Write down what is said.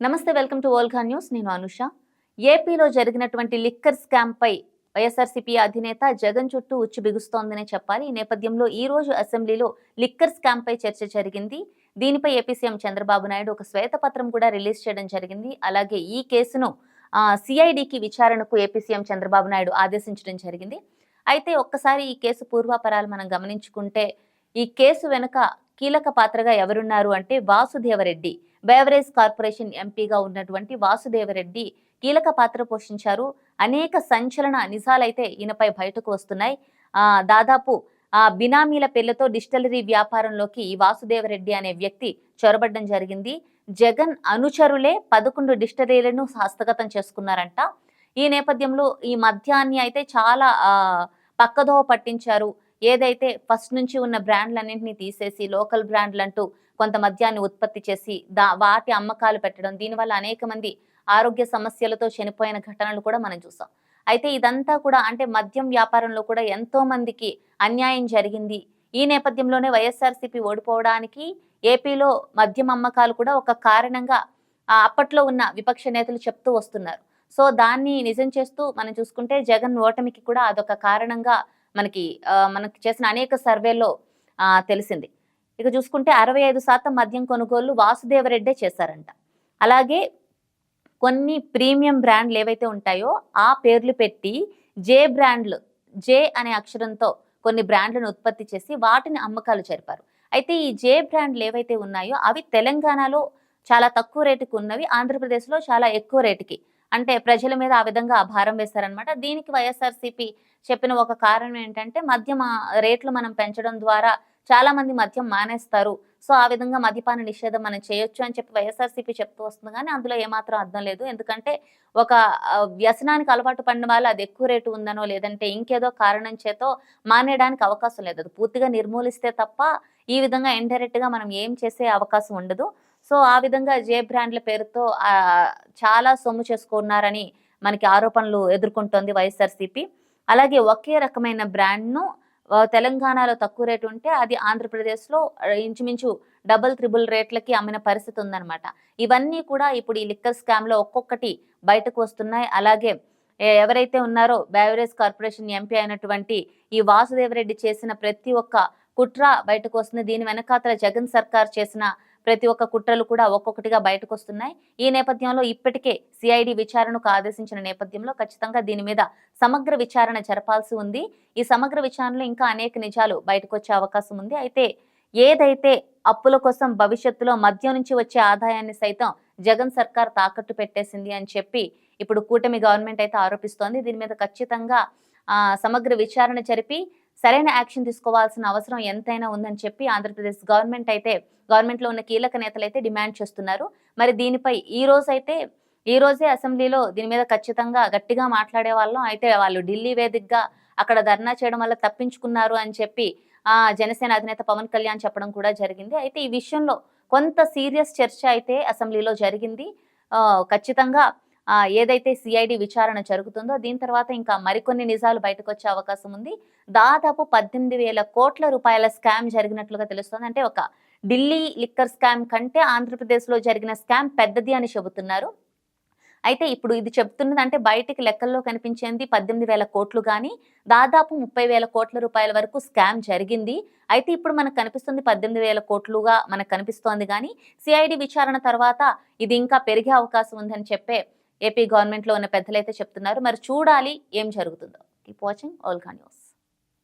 నమస్తే welcome to Olga news. నేను అనుష. ఏపీలో జరిగినటువంటి లిక్కర్ స్కామ్ పై వైఎస్ఆర్సీపీ అధినేత జగన్ చుట్టూ ఉచ్చు బిగుస్తోందనే చెప్పాలి. ఈ నేపథ్యంలో ఈ రోజు అసెంబ్లీలో లిక్కర్ స్కామ్ పై చర్చ జరిగింది. దీనిపై ఏపీ సీఎం చంద్రబాబు నాయుడు ఒక శ్వేతపత్రం కూడా రిలీజ్ చేయడం జరిగింది. అలాగే ఈ కేసును సిఐడికి విచారణకు ఏపీ సీఎం చంద్రబాబు నాయుడు ఆదేశించడం జరిగింది. అయితే ఒక్కసారి ఈ కేసు పూర్వాపరాలు మనం గమనించుకుంటే ఈ కేసు వెనుక కీలక పాత్రగా ఎవరున్నారు అంటే వాసుదేవరెడ్డి బేవరేజ్ కార్పొరేషన్ ఎంపీగా ఉన్నటువంటి వాసుదేవరెడ్డి కీలక పాత్ర పోషించారు. అనేక సంచలన నిజాలైతే ఈయనపై బయటకు వస్తున్నాయి. దాదాపు ఆ బినామీల పేర్లతో డిస్టలరీ వ్యాపారంలోకి ఈ వాసుదేవరెడ్డి అనే వ్యక్తి చొరబడ్డం జరిగింది. జగన్ అనుచరులే పదకొండు డిస్టరీలను హస్తగతం చేసుకున్నారంట. ఈ నేపథ్యంలో ఈ మద్యాన్ని అయితే చాలా పక్కదోవ పట్టించారు. ఏదైతే ఫస్ట్ నుంచి ఉన్న బ్రాండ్లన్నింటినీ తీసేసి లోకల్ బ్రాండ్లంటూ కొంత మద్యాన్ని ఉత్పత్తి చేసి దా వాటి అమ్మకాలు పెట్టడం దీనివల్ల అనేక మంది ఆరోగ్య సమస్యలతో చనిపోయిన ఘటనలు కూడా మనం చూసాం. అయితే ఇదంతా కూడా అంటే మద్యం వ్యాపారంలో కూడా ఎంతో మందికి అన్యాయం జరిగింది. ఈ నేపథ్యంలోనే వైఎస్ఆర్సీపీ ఓడిపోవడానికి ఏపీలో మద్యం అమ్మకాలు కూడా ఒక కారణంగా అప్పట్లో ఉన్న విపక్ష నేతలు చెప్తూ వస్తున్నారు. సో దాన్ని నిజం చేస్తూ మనం చూసుకుంటే జగన్ ఓటమికి కూడా అదొక కారణంగా మనకి మనకి చేసిన అనేక సర్వేల్లో తెలిసింది. ఇక చూసుకుంటే అరవై ఐదు శాతం మద్యం కొనుగోళ్ళు వాసుదేవరెడ్డే చేశారంట. అలాగే కొన్ని ప్రీమియం బ్రాండ్లు ఏవైతే ఉంటాయో ఆ పేర్లు పెట్టి జే బ్రాండ్లు జే అనే అక్షరంతో కొన్ని బ్రాండ్లను ఉత్పత్తి చేసి వాటిని అమ్మకాలు జరిపారు. అయితే ఈ జే బ్రాండ్లు ఏవైతే ఉన్నాయో అవి తెలంగాణలో చాలా తక్కువ రేటుకు ఉన్నవి ఆంధ్రప్రదేశ్లో చాలా ఎక్కువ రేటుకి అంటే ప్రజల మీద ఆ విధంగా భారం వేశారనమాట దీనికి వైఎస్ఆర్సీపీ చెప్పిన ఒక కారణం ఏంటంటే మద్యం రేట్లు మనం పెంచడం ద్వారా చాలా మంది మద్యం మానేస్తారు. సో ఆ విధంగా మద్యపాన నిషేధం మనం చేయొచ్చు అని చెప్పి వైఎస్ఆర్సీపీ చెప్తూ వస్తుంది. కానీ అందులో ఏమాత్రం అర్థం లేదు. ఎందుకంటే ఒక వ్యసనానికి అలవాటు పడిన వాళ్ళు అది ఎక్కువ రేటు ఉందనో లేదంటే ఇంకేదో కారణం చేతో మానేయడానికి అవకాశం లేదు. అది పూర్తిగా నిర్మూలిస్తే తప్ప ఈ విధంగా ఇండైరెక్ట్గా మనం ఏం చేసే అవకాశం ఉండదు. సో ఆ విధంగా జే బ్రాండ్ల పేరుతో చాలా సొమ్ము చేసుకున్నారని మనకి ఆరోపణలు ఎదుర్కొంటోంది వైఎస్ఆర్సీపీ. అలాగే ఒకే రకమైన బ్రాండ్ను తెలంగాణలో తక్కువ రేటు ఉంటే అది ఆంధ్రప్రదేశ్లో ఇంచుమించు డబుల్ త్రిబుల్ రేట్లకి అమ్మిన పరిస్థితి ఉందన్నమాట. ఇవన్నీ కూడా ఇప్పుడు ఈ లిక్కర్ స్కామ్లో ఒక్కొక్కటి బయటకు వస్తున్నాయి. అలాగే ఎవరైతే ఉన్నారో బేవరేజ్ కార్పొరేషన్ ఎంపీ అయినటువంటి ఈ వాసుదేవరెడ్డి చేసిన ప్రతి ఒక్క కుట్ర బయటకు వస్తుంది. దీని వెనకాతల జగన్ సర్కార్ చేసిన ప్రతి ఒక్క కుట్రలు కూడా ఒక్కొక్కటిగా బయటకు వస్తున్నాయి ఈ నేపథ్యంలో ఇప్పటికే సిఐడి విచారణకు ఆదేశించిన నేపథ్యంలో ఖచ్చితంగా దీని మీద సమగ్ర విచారణ జరపాల్సి ఉంది. ఈ సమగ్ర విచారణలో ఇంకా అనేక నిజాలు బయటకు వచ్చే అవకాశం ఉంది. అయితే ఏదైతే అప్పుల కోసం భవిష్యత్తులో మద్యం నుంచి వచ్చే ఆదాయాన్ని సైతం జగన్ సర్కార్ తాకట్టు పెట్టేసింది అని చెప్పి ఇప్పుడు కూటమి గవర్నమెంట్ అయితే ఆరోపిస్తోంది. దీని మీద ఖచ్చితంగా సమగ్ర విచారణ జరిపి సరైన యాక్షన్ తీసుకోవాల్సిన అవసరం ఎంతైనా ఉందని చెప్పి ఆంధ్రప్రదేశ్ గవర్నమెంట్ అయితే గవర్నమెంట్లో ఉన్న కీలక నేతలు అయితే డిమాండ్ చేస్తున్నారు. మరి దీనిపై ఈ రోజు అయితే ఈ రోజే అసెంబ్లీలో దీని మీద ఖచ్చితంగా గట్టిగా మాట్లాడే వాళ్ళం. అయితే వాళ్ళు ఢిల్లీ వేదికగా అక్కడ ధర్నా చేయడం వల్ల తప్పించుకున్నారు అని చెప్పి ఆ జనసేన అధినేత పవన్ కళ్యాణ్ చెప్పడం కూడా జరిగింది. అయితే ఈ విషయంలో కొంత సీరియస్ చర్చ అయితే అసెంబ్లీలో జరిగింది. ఖచ్చితంగా ఏదైతే సిఐడి విచారణ జరుగుతుందో దీని తర్వాత ఇంకా మరికొన్ని నిజాలు బయటకు వచ్చే అవకాశం ఉంది. దాదాపు పద్దెనిమిది వేల కోట్ల రూపాయల స్కామ్ జరిగినట్లుగా తెలుస్తుంది. అంటే ఒక ఢిల్లీ లిక్కర్ స్కామ్ కంటే ఆంధ్రప్రదేశ్లో జరిగిన స్కామ్ పెద్దది అని చెబుతున్నారు. అయితే ఇప్పుడు ఇది చెప్తున్నది అంటే బయటికి లెక్కల్లో కనిపించేది పద్దెనిమిది వేల కోట్లు కానీ దాదాపు ముప్పై వేల కోట్ల రూపాయల వరకు స్కామ్ జరిగింది. అయితే ఇప్పుడు మనకు కనిపిస్తుంది పద్దెనిమిది వేల కోట్లుగా మనకు కనిపిస్తోంది కానీ సిఐడి విచారణ తర్వాత ఇది ఇంకా పెరిగే అవకాశం ఉందని చెప్పే ఏపీ గవర్నమెంట్లో ఉన్న పెద్దలైతే చెప్తున్నారు. మరి చూడాలి ఏం జరుగుతుందో. కీప్ వాచింగ్ ఆల్ కా న్యూస్